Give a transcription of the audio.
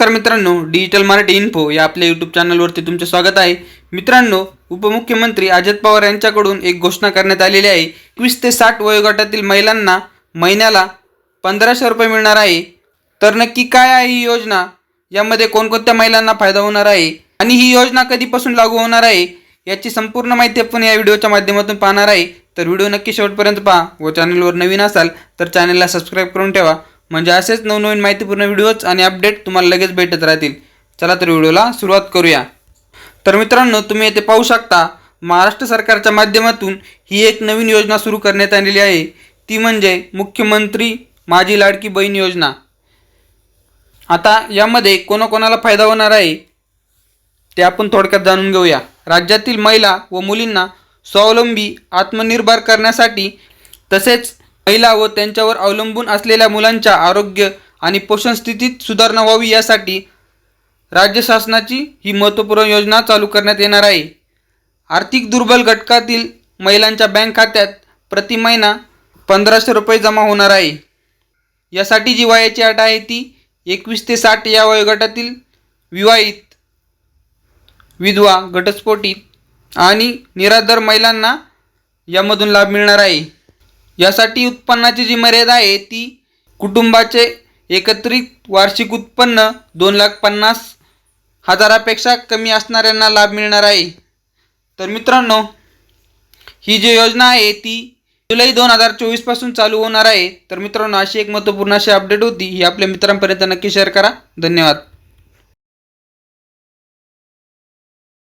नमस्कार मित्रांनो digital Marathi info या आपल्या यूट्यूब चॅनलवरती तुमचे स्वागत आहे. मित्रांनो उपमुख्यमंत्री अजित पवार यांच्याकडून एक घोषणा करण्यात आलेली आहे. एकवीस ते साठ वयोगटातील महिलांना महिन्याला पंधराशे रुपये मिळणार आहे. तर नक्की काय आहे ही योजना? यामध्ये कोणकोणत्या महिलांना फायदा होणार आहे? आणि ही योजना कधीपासून लागू होणार आहे? याची संपूर्ण माहिती आपण या व्हिडिओच्या माध्यमातून पाहणार आहे. तर व्हिडिओ नक्की शेवटपर्यंत पहा. व चॅनलवर नवीन असाल तर चॅनलला सबस्क्राईब करून ठेवा. म्हणजे असेच नवनवीन माहितीपूर्ण व्हिडिओज आणि अपडेट तुम्हाला लगेच भेटत राहतील. चला तर व्हिडिओला सुरुवात करूया. तर मित्रांनो तुम्ही येथे पाहू शकता महाराष्ट्र सरकारच्या माध्यमातून ही एक नवीन योजना सुरू करण्यात आलेली आहे. ती म्हणजे मुख्यमंत्री माझी लाडकी बहीण योजना. आता यामध्ये कोणाकोणाला फायदा होणार आहे ते आपण थोडक्यात जाणून घेऊया. राज्यातील महिला व मुलींना स्वावलंबी आत्मनिर्भर करण्यासाठी तसेच महिला व त्यांच्यावर अवलंबून असलेल्या मुलांच्या आरोग्य आणि पोषण स्थितीत सुधारणा व्हावी यासाठी राज्य शासनाची ही महत्त्वपूर्ण योजना चालू करण्यात येणार आहे. आर्थिक दुर्बल घटकातील महिलांच्या बँक खात्यात प्रति महिना पंधराशे रुपये जमा होणार आहे. यासाठी जी वयाची अट आहे ती एकवीस ते साठ या वयोगटातील विवाहित विधवा घटस्फोटित आणि निराधार महिलांना यामधून लाभ मिळणार आहे. यासाठी उत्पन्नाची जी मर्यादा आहे ती कुटुंबाचे एकत्रित वार्षिक उत्पन्न दोन लाख पन्नास हजारापेक्षा कमी असणाऱ्यांना लाभ मिळणार आहे. तर मित्रांनो ही जी योजना आहे ती जुलै दोन हजार चोवीसपासून चालू होणार आहे. तर मित्रांनो अशी एक महत्त्वपूर्ण अशी अपडेट होती. ही आपल्या मित्रांपर्यंत नक्की शेअर करा. धन्यवाद.